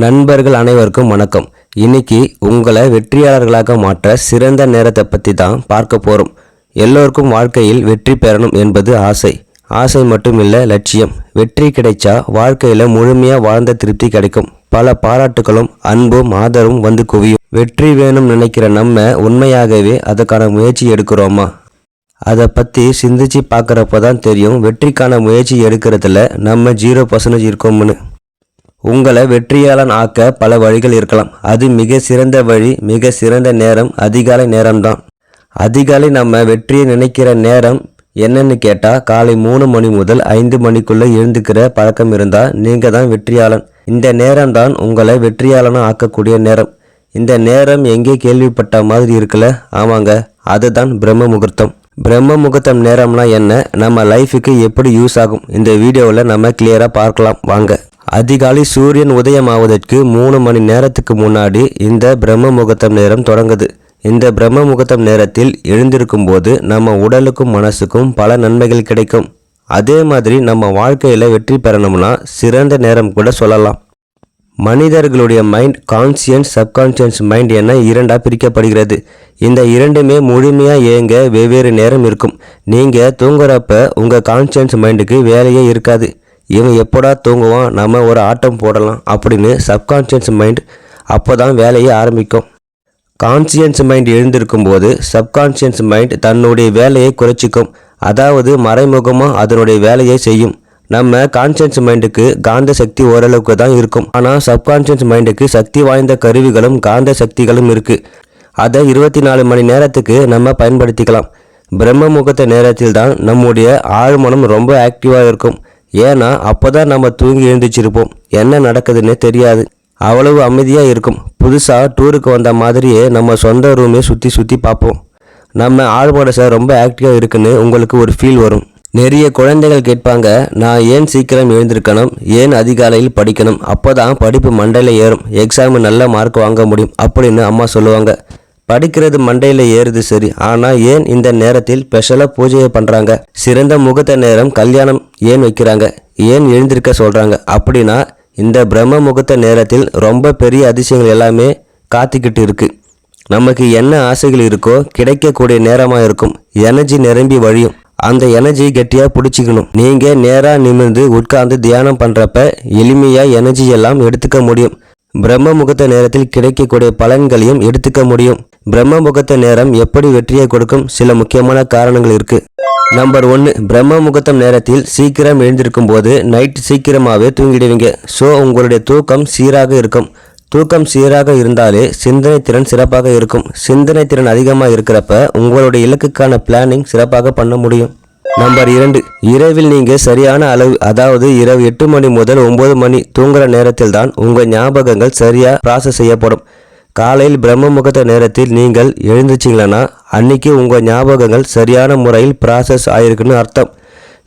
நண்பர்கள் அனைவருக்கும் வணக்கம். இன்னைக்கு உங்களை வெற்றியாளர்களாக மாற்ற சிறந்த நேரத்தை பற்றி தான் பார்க்க போகிறோம் எல்லோருக்கும் வாழ்க்கையில் வெற்றி பெறணும் என்பது ஆசை. ஆசை மட்டும் இல்லை லட்சியம். வெற்றி கிடைச்சா வாழ்க்கையில் முழுமையாக வாழ்ந்த திருப்தி கிடைக்கும். பல பாராட்டுகளும் அன்பும் ஆதரவும் வந்து குவியும். வெற்றி வேணும் நினைக்கிற நம்ம உண்மையாகவே அதுக்கான முயற்சி எடுக்கிறோமா? அதை பற்றி சிந்திச்சு பார்க்குறப்ப தான் தெரியும் வெற்றிக்கான முயற்சி எடுக்கிறதுல நம்ம ஜீரோ பர்சன்டேஜ் இருக்கோம்னு. உங்களை வெற்றியாளன் ஆக்க பல வழிகள் இருக்கலாம். அது மிக சிறந்த வழி மிக சிறந்த நேரம் அதிகாலை நேரம்தான். அதிகாலை நம்ம வெற்றியை நினைக்கிற நேரம் என்னன்னு கேட்டால் காலை மூணு மணி முதல் ஐந்து மணிக்குள்ளே எழுந்துக்கிற பழக்கம் இருந்தால் நீங்கள் தான் வெற்றியாளன். இந்த நேரம்தான் உங்களை வெற்றியாளனாக ஆக்கக்கூடிய நேரம். இந்த நேரம் எங்கே கேள்விப்பட்ட மாதிரி இருக்குல்ல? ஆமாங்க அதுதான் பிரம்ம முகூர்த்தம். பிரம்ம முகூர்த்தம் நேரம்னா என்ன? நம்ம லைஃபுக்கு எப்படி யூஸ் ஆகும்? இந்த வீடியோவில் நம்ம கிளியராக பார்க்கலாம். வாங்க. அதிகாலை சூரியன் உதயமாவதற்கு மூணு மணி நேரத்துக்கு முன்னாடி இந்த பிரம்ம முகூர்த்தம் நேரம் தொடங்குது. இந்த பிரம்ம முகூர்த்தம் நேரத்தில் எழுந்திருக்கும் போது நம்ம உடலுக்கும் மனசுக்கும் பல நன்மைகள் கிடைக்கும். அதே மாதிரி நம்ம வாழ்க்கையில் வெற்றி பெறணும்னா சிறந்த நேரம் கூட சொல்லலாம். மனிதர்களுடைய மைண்ட் கான்சியன்ஸ் சப்கான்சியன்ஸ் மைண்ட் என இரண்டாக பிரிக்கப்படுகிறது. இந்த இரண்டுமே முழுமையாக இயங்க வெவ்வேறு நேரம் இருக்கும். நீங்கள் தூங்குறப்ப உங்கள் கான்சியன்ஸ் மைண்டுக்கு வேலையே இருக்காது. இவன் எப்போடா தூங்குவான்? நம்ம ஒரு ஆட்டம் போடலாம் அப்படின்னு சப்கான்ஷியஸ் மைண்ட் அப்போ தான் வேலையை ஆரம்பிக்கும். கான்சியன்ஸ் மைண்ட் எழுந்திருக்கும் போது சப்கான்ஷியஸ் மைண்ட் தன்னுடைய வேலையை குறைச்சிக்கும். அதாவது மறைமுகமாக அதனுடைய வேலையை செய்யும். நம்ம கான்சியன்ஸ் மைண்டுக்கு காந்த சக்தி ஓரளவுக்கு தான் இருக்கும். ஆனால் சப்கான்ஷியஸ் மைண்டுக்கு சக்தி வாய்ந்த கருவிகளும் காந்த சக்திகளும் இருக்குது அதை இருபத்தி நாலு மணி நேரத்துக்கு நம்ம பயன்படுத்திக்கலாம். பிரம்ம முகூர்த்த நேரத்தில் தான் நம்முடைய ஆழ்மனம் ரொம்ப ஆக்டிவாக இருக்கும். ஏன்னா அப்போ தான் நம்ம தூங்கி எழுந்திரிச்சிருப்போம். என்ன நடக்குதுன்னு தெரியாது. அவ்வளவு அமைதியாக இருக்கும். புதுசாக டூருக்கு வந்த மாதிரியே நம்ம சொந்த ரூமே சுற்றி சுற்றி பார்ப்போம். நம்ம ஆழ்மனசை ரொம்ப ஆக்டிவாக இருக்குன்னு உங்களுக்கு ஒரு ஃபீல் வரும். நிறைய குழந்தைகள் கேட்பாங்க நான் ஏன் சீக்கிரம் எழுந்திருக்கணும்? ஏன் அதிகாலையில் படிக்கணும்? அப்போ தான் படிப்பு மண்டையில் ஏறும். எக்ஸாமு நல்ல மார்க் வாங்க முடியும். அப்படின்னு அம்மா சொல்லுவாங்க. படிக்கிறது மண்டையில் ஏறுது சரி. ஆனால் ஏன் இந்த நேரத்தில் ஸ்பெஷலாக பூஜையை பண்ணுறாங்க சிறந்த முகூர்த்த நேரம் கல்யாணம் ஏன் வைக்கிறாங்க? ஏன் எழுந்திருக்க சொல்கிறாங்க அப்படின்னா இந்த பிரம்ம முகூர்த்த நேரத்தில் ரொம்ப பெரிய அதிசயங்கள் எல்லாமே காத்துக்கிட்டு இருக்குது நமக்கு என்ன ஆசைகள் இருக்கோ கிடைக்கக்கூடிய நேரமாக இருக்கும். எனர்ஜி நிரம்பி வழியும். அந்த எனர்ஜி கெட்டியாக பிடிச்சிக்கணும். நீங்கள் நேராக நிமிர்ந்து உட்கார்ந்து தியானம் பண்ணுறப்ப எளிமையாக எனர்ஜி எல்லாம் எடுத்துக்க முடியும். பிரம்ம முகூர்த்த நேரத்தில் கிடைக்கக்கூடிய பலன்களையும் எடுத்துக்க முடியும். பிரம்ம முகூர்த்த நேரம் எப்படி வெற்றியை கொடுக்கும்? சில முக்கியமான காரணங்கள் இருக்கு. நம்பர் ஒன்று பிரம்ம முகூர்த்தம் நேரத்தில் சீக்கிரம் எழுந்திருக்கும் போது நைட் சீக்கிரமாகவே தூங்கிடுவீங்க. ஸோ உங்களுடைய தூக்கம் சீராக இருக்கும். தூக்கம் சீராக இருந்தாலே சிந்தனை திறன் சிறப்பாக இருக்கும். சிந்தனை திறன் அதிகமாக இருக்கிறப்ப உங்களுடைய இலக்குக்கான பிளானிங் சிறப்பாக பண்ண முடியும். நம்பர் இரண்டு. இரவில் நீங்கள் சரியான அளவு அதாவது இரவு எட்டு மணி முதல் ஒன்பது மணி தூங்குற நேரத்தில் தான் உங்கள் ஞாபகங்கள் சரியாக ப்ராசஸ் செய்யப்படும். காலையில் பிரம்ம முகத்த நேரத்தில் நீங்கள் எழுந்துச்சிங்களன்னா அன்னைக்கு உங்கள் ஞாபகங்கள் சரியான முறையில் ப்ராசஸ் ஆயிருக்குன்னு அர்த்தம்.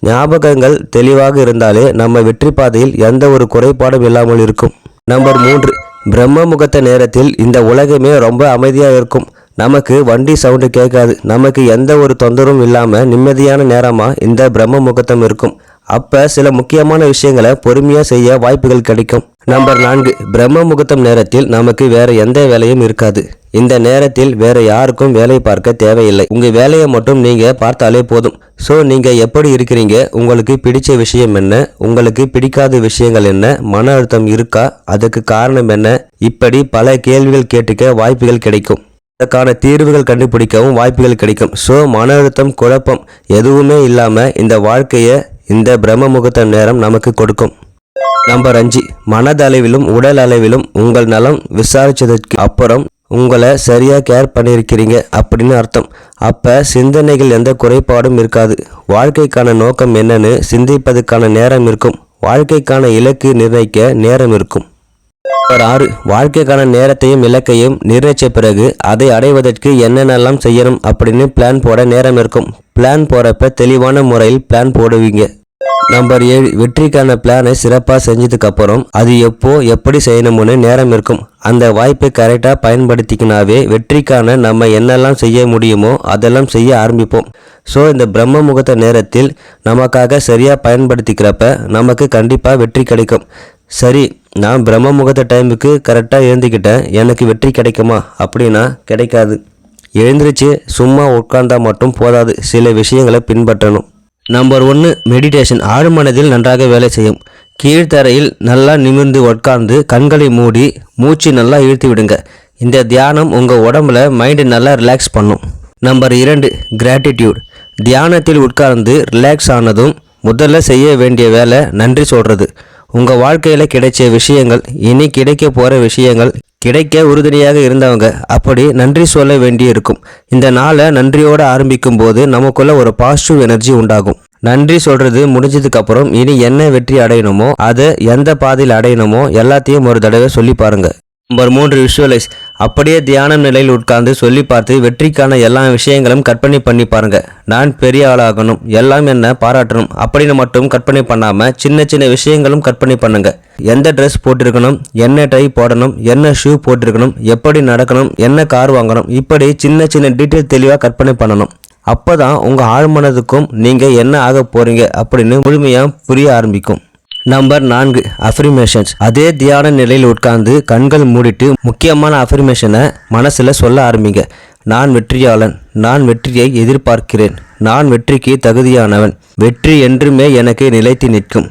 ஞாபகங்கள் தெளிவாக இருந்தாலே நம்ம வெற்றி பாதையில் எந்த ஒரு குறைபாடும் இல்லாமல் இருக்கும். நம்பர் மூன்று. பிரம்ம முகத்த நேரத்தில் இந்த உலகமே ரொம்ப அமைதியாக இருக்கும். நமக்கு வண்டி சவுண்டு கேட்காது. நமக்கு எந்த ஒரு தொந்தரவும் இல்லாமல் நிம்மதியான நேரமாக இந்த பிரம்ம முகூர்த்தம் இருக்கும். அப்போ சில முக்கியமான விஷயங்களை பொறுமையாக செய்ய வாய்ப்புகள் கிடைக்கும். நம்பர் நான்கு பிரம்ம முகூர்த்தம் நேரத்தில் நமக்கு வேற எந்த வேலையும் இருக்காது. இந்த நேரத்தில் வேற யாருக்கும் வேலை பார்க்க தேவையில்லை. உங்க வேலையை மட்டும் நீங்க பார்த்தாலே போதும். ஸோ நீங்க எப்படி இருக்கிறீங்க? உங்களுக்கு பிடிச்ச விஷயம் என்ன? உங்களுக்கு பிடிக்காத விஷயங்கள் என்ன? மன அழுத்தம் இருக்கா? அதுக்கு காரணம் என்ன? இப்படி பல கேள்விகள் கேட்டுக்க வாய்ப்புகள் கிடைக்கும். அதற்கான தீர்வுகள் கண்டுபிடிக்கவும் வாய்ப்புகள் கிடைக்கும். ஸோ மன அழுத்தம் குழப்பம் எதுவுமே இல்லாமல் இந்த வாழ்க்கையை இந்த பிரம்ம முகூர்த்த நேரம் நமக்கு கொடுக்கும். நம்பர் அஞ்சு மனதளவிலும் உடல் அளவிலும் உங்கள் நலம் விசாரிச்சதற்கு அப்புறம் உங்களை சரியாக கேர் பண்ணியிருக்கிறீங்க அப்படின்னு அர்த்தம். அப்போ சிந்தனைகள் எந்த குறைபாடும் இருக்காது. வாழ்க்கைக்கான நோக்கம் என்னன்னு சிந்திப்பதற்கான நேரம் இருக்கும். வாழ்க்கைக்கான இலக்கு நிர்ணயிக்க நேரம் இருக்கும். நம்பர் ஆறு வாழ்க்கைக்கான நேரத்தையும் இலக்கையும் நிர்ணயிச்ச பிறகு அதை அடைவதற்கு என்னென்னலாம் செய்யணும் அப்படின்னு பிளான் போட நேரம் இருக்கும். பிளான் போறப்ப தெளிவான முறையில் பிளான் போடுவீங்க. நம்பர் ஏழு வெற்றிக்கான பிளானை சிறப்பாக செஞ்சதுக்கு அப்புறம் அது எப்போ எப்படி செய்யணும்னு நேரம் இருக்கும். அந்த வாய்ப்பை கரெக்டாக பயன்படுத்திக்கினாவே வெற்றிக்கான நம்ம என்னெல்லாம் செய்ய முடியுமோ அதெல்லாம் செய்ய ஆரம்பிப்போம். ஸோ இந்த பிரம்ம முகூர்த்த நேரத்தில் நமக்காக சரியாக பயன்படுத்திக்கிறப்ப நமக்கு கண்டிப்பாக வெற்றி கிடைக்கும். சரி நான் பிரம்ம முகூர்த்த டைமுக்கு கரெக்டாக எழுந்துக்கிட்டேன் எனக்கு வெற்றி கிடைக்குமா? அப்படின்னா கிடைக்காது. எழுந்திருச்சு சும்மா உட்கார்ந்தா மட்டும் போதாது. சில விஷயங்களை பின்பற்றணும். நம்பர் ஒன்று மெடிடேஷன் ஆழ்மனதில் நன்றாக வேலை செய்யும். கீழ்த்தரையில் நல்லா நிமிர்ந்து உட்கார்ந்து கண்களை மூடி மூச்சு நல்லா இழுத்து விடுங்க. இந்த தியானம் உங்கள் உடம்புல மைண்டு நல்லா ரிலாக்ஸ் பண்ணும். நம்பர் இரண்டு கிராட்டிடியூட் தியானத்தில் உட்கார்ந்து ரிலாக்ஸ் ஆனதும் முதல்ல செய்ய வேண்டிய வேலை நன்றி சொல்கிறது உங்கள் வாழ்க்கையில் கிடைச்ச விஷயங்கள் இனி கிடைக்க போகிற விஷயங்கள் கிடைக்க உறுதுணையாக இருந்தவங்க. அப்படி நன்றி சொல்ல வேண்டியிருக்கும். இந்த நாளை நன்றியோடு ஆரம்பிக்கும் போது நமக்குள்ள ஒரு பாசிட்டிவ் எனர்ஜி உண்டாகும். நன்றி சொல்றது முடிஞ்சதுக்கு அப்புறம் இனி என்ன வெற்றி அடையணுமோ அதை எந்த பாதையில் அடையணுமோ எல்லாத்தையும் ஒரு தடவை சொல்லி பாருங்க. நம்பர் மூன்று விஷுவலைஸ் அப்படியே தியானம் நிலையில் உட்கார்ந்து சொல்லி பார்த்து வெற்றிக்கான எல்லா விஷயங்களும் கற்பனை பண்ணி பாருங்க. நான் பெரிய ஆளாகணும் எல்லாம் என்ன பாராட்டணும் அப்படின்னு மட்டும் கற்பனை பண்ணாம சின்ன சின்ன விஷயங்களும் கற்பனை பண்ணுங்க. எந்த ட்ரெஸ் போட்டிருக்கணும் என்ன டை போடணும் என்ன ஷூ போட்டிருக்கணும் எப்படி நடக்கணும் என்ன கார் வாங்கணும் இப்படி சின்ன சின்ன டீட்டெயில் தெளிவாக கற்பனை பண்ணணும். அப்பதான் உங்கள் ஆழ்மனதுக்கும் நீங்கள் என்ன ஆக போகிறீங்க அப்படின்னு முழுமையாக புரிய ஆரம்பிக்கும். நம்பர் நான்கு அஃபர்மேஷன்ஸ் அதே தியான நிலையில் உட்கார்ந்து கண்கள் மூடிட்டு முக்கியமான அஃபர்மேஷனை மனசில் சொல்ல ஆரம்பிங்க. நான் வெற்றியாளன் நான் வெற்றியை எதிர்பார்க்கிறேன் நான் வெற்றிக்கு தகுதியானவன் வெற்றி என்றுமே எனக்கு நிலைத்து நிற்கும்.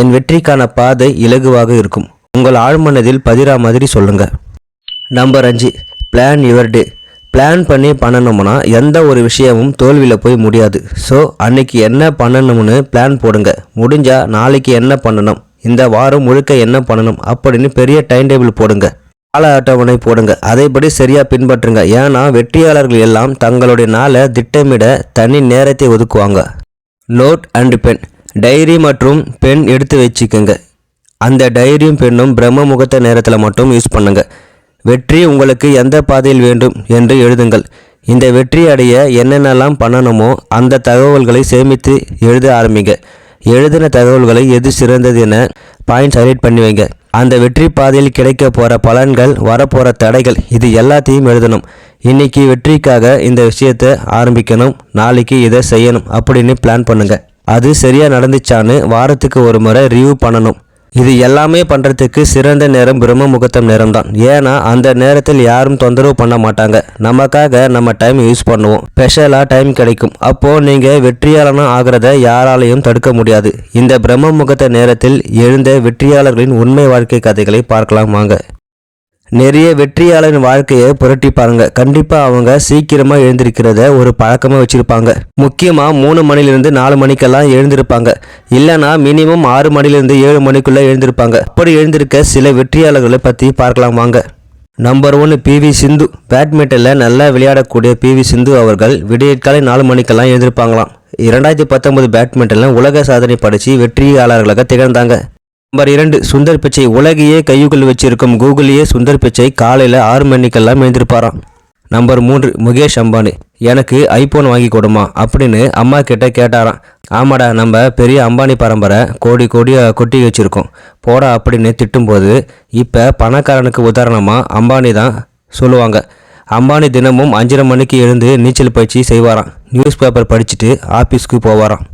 என் வெற்றிக்கான பாதை இலகுவாக இருக்கும். உங்கள் ஆழ்மனதில் பதிரா மாதிரி சொல்லுங்க. நம்பர் அஞ்சு பிளான் யுவர் டே பிளான் பண்ணி பண்ணணும்னா எந்த ஒரு விஷயமும் தோல்வியில் போய் முடியாது. ஸோ அன்னைக்கு என்ன பண்ணணும்னு பிளான் போடுங்க. முடிஞ்சால் நாளைக்கு என்ன பண்ணணும்? இந்த வாரம் முழுக்க என்ன பண்ணணும்? அப்படின்னு பெரிய டைம் டேபிள் போடுங்க. கால அட்டவணை போடுங்க. அதைப்படி சரியாக பின்பற்றுங்க. ஏன்னா வெற்றியாளர்கள் எல்லாம் தங்களுடைய நாளை திட்டமிட தனி நேரத்தை ஒதுக்குவாங்க. நோட் அண்ட் பென் டைரி மற்றும் பென் எடுத்து வச்சுக்கோங்க. அந்த டைரியும் பெண்ணும் பிரம்ம முகூர்த்த நேரத்தில் மட்டும் யூஸ் பண்ணுங்கள் வெற்றி உங்களுக்கு எந்த பாதையில் வேண்டும் என்று எழுதுங்கள். இந்த வெற்றி அடைய என்னென்னலாம் பண்ணணுமோ அந்த தகவல்களை சேமித்து எழுத ஆரம்பிங்க. எழுதின தகவல்களை எது சிறந்தது என பாயிண்ட்ஸ் ஹைலைட் பண்ணி வைங்க. அந்த வெற்றி பாதையில் கிடைக்க போகிற பலன்கள் வரப்போகிற தடைகள் இது எல்லாத்தையும் எழுதணும். இன்னைக்கு வெற்றிக்காக இந்த விஷயத்தை ஆரம்பிக்கணும். நாளைக்கு இதை செய்யணும் அப்படின்னு பிளான் பண்ணுங்கள் அது சரியாக நடந்துச்சான்னு வாரத்துக்கு ஒரு முறை ரிவ்யூ பண்ணணும். இது எல்லாமே பண்ணுறதுக்கு சிறந்த நேரம் பிரம்ம முகூர்த்தம் நேரம் தான் ஏன்னா அந்த நேரத்தில் யாரும் தொந்தரவு பண்ண மாட்டாங்க. நமக்காக நம்ம டைம் யூஸ் பண்ணுவோம். ஸ்பெஷலாக டைம் கிடைக்கும். அப்போது நீங்கள் வெற்றியாளனாக ஆகிறத யாராலையும் தடுக்க முடியாது. இந்த பிரம்ம முகூர்த்த நேரத்தில் எழுந்த வெற்றியாளர்களின் உண்மை வாழ்க்கை கதைகளை பார்க்கலாம் வாங்க. நிறைய வெற்றியாளரின் வாழ்க்கையை புரட்டி பாருங்க கண்டிப்பா அவங்க சீக்கிரமா எழுந்திருக்கிறத ஒரு பழக்கமா வச்சிருப்பாங்க. முக்கியமா மூணு மணிலிருந்து நாலு மணிக்கெல்லாம் எழுந்திருப்பாங்க. இல்லைன்னா மினிமம் ஆறு மணிலிருந்து ஏழு மணிக்குள்ள எழுந்திருப்பாங்க. அப்படி எழுந்திருக்க சில வெற்றியாளர்களை பத்தி பார்க்கலாம் வாங்க. Number one P V Sindhu பேட்மிண்டனில் நல்லா விளையாடக்கூடிய பிவி சிந்து அவர்கள் விடியற்காலை நாலு மணிக்கெல்லாம் எழுந்திருப்பாங்களாம். இரண்டாயிரத்தி பத்தொன்பது பேட்மிண்டனில் உலக சாதனை படித்து வெற்றியாளர்களாக திகழ்ந்தாங்க. நம்பர் இரண்டு சுந்தர் பிச்சை உலகையே கையுக்குள் வச்சிருக்கும் கூகுளையே சுந்தர் பிச்சை காலையில் ஆறு மணிக்கெல்லாம் எழுந்திருப்பாராம். நம்பர் மூன்று முகேஷ் அம்பானி. எனக்கு ஐபோன் வாங்கி கொடுமா அப்படின்னு அம்மா கிட்ட கேட்டாராம். ஆமாடா நம்ம பெரிய அம்பானி பரம்பரை கோடி கோடியாக கொட்டி வச்சுருக்கோம். போடா அப்படின்னு திட்டும்போது இப்போ பணக்காரனுக்கு உதாரணமாக அம்பானி தான் சொல்லுவாங்க. அம்பானி தினமும் அஞ்சரை மணிக்கு எழுந்து நீச்சல் பயிற்சி செய்வாராம். நியூஸ் பேப்பர் படிச்சுட்டு ஆஃபீஸ்க்கு போவாராம்.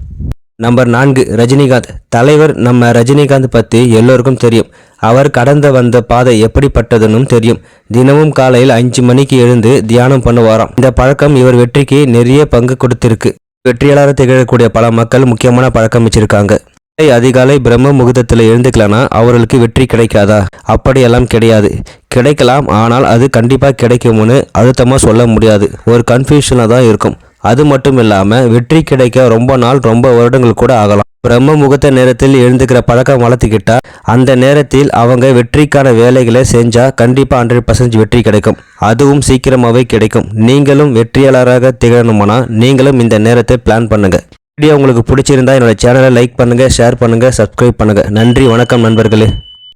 நம்பர் நான்கு ரஜினிகாந்த். தலைவர் நம்ம ரஜினிகாந்த் பற்றி எல்லோருக்கும் தெரியும். அவர் கடந்த வந்த பாதை எப்படிப்பட்டதுன்னு தெரியும். தினமும் காலையில் அஞ்சு மணிக்கு எழுந்து தியானம் பண்ணுவாராம். இந்த பழக்கம் இவர் வெற்றிக்கு நிறைய பங்கு கொடுத்திருக்கு. வெற்றியாளராக திகழக்கூடிய பல மக்கள் முக்கியமான பழக்கம் வச்சிருக்காங்க. அதிகாலை பிரம்ம முகூர்த்தத்தில் எழுந்துக்கலனா அவர்களுக்கு வெற்றி கிடைக்காதா? அப்படியெல்லாம் கிடையாது. கிடைக்கலாம் ஆனால் அது கண்டிப்பாக கிடைக்கும்னு அழுத்தமாக சொல்ல முடியாது. ஒரு கன்ஃபியூஷனாக தான் இருக்கும். அது மட்டும் இல்லாமல் வெற்றி கிடைக்க ரொம்ப நாள் ரொம்ப வருடங்கள் கூட ஆகலாம். பிரம்ம முகூர்த்த நேரத்தில் எழுந்துக்கிற பழக்கம் வளர்த்துக்கிட்டா அந்த நேரத்தில் அவங்க வெற்றிக்கான வேலைகளை செஞ்சா கண்டிப்பாக ஹண்ட்ரட் பர்சன்ட் வெற்றி கிடைக்கும். அதுவும் சீக்கிரமாகவே கிடைக்கும். நீங்களும் வெற்றியாளராக திகழணுமானா நீங்களும் இந்த நேரத்தை பிளான் பண்ணுங்க. வீடியோ உங்களுக்கு பிடிச்சிருந்தா என்னோட சேனலை லைக் பண்ணுங்க ஷேர் பண்ணுங்க சப்ஸ்கிரைப் பண்ணுங்க. நன்றி வணக்கம் நண்பர்களே.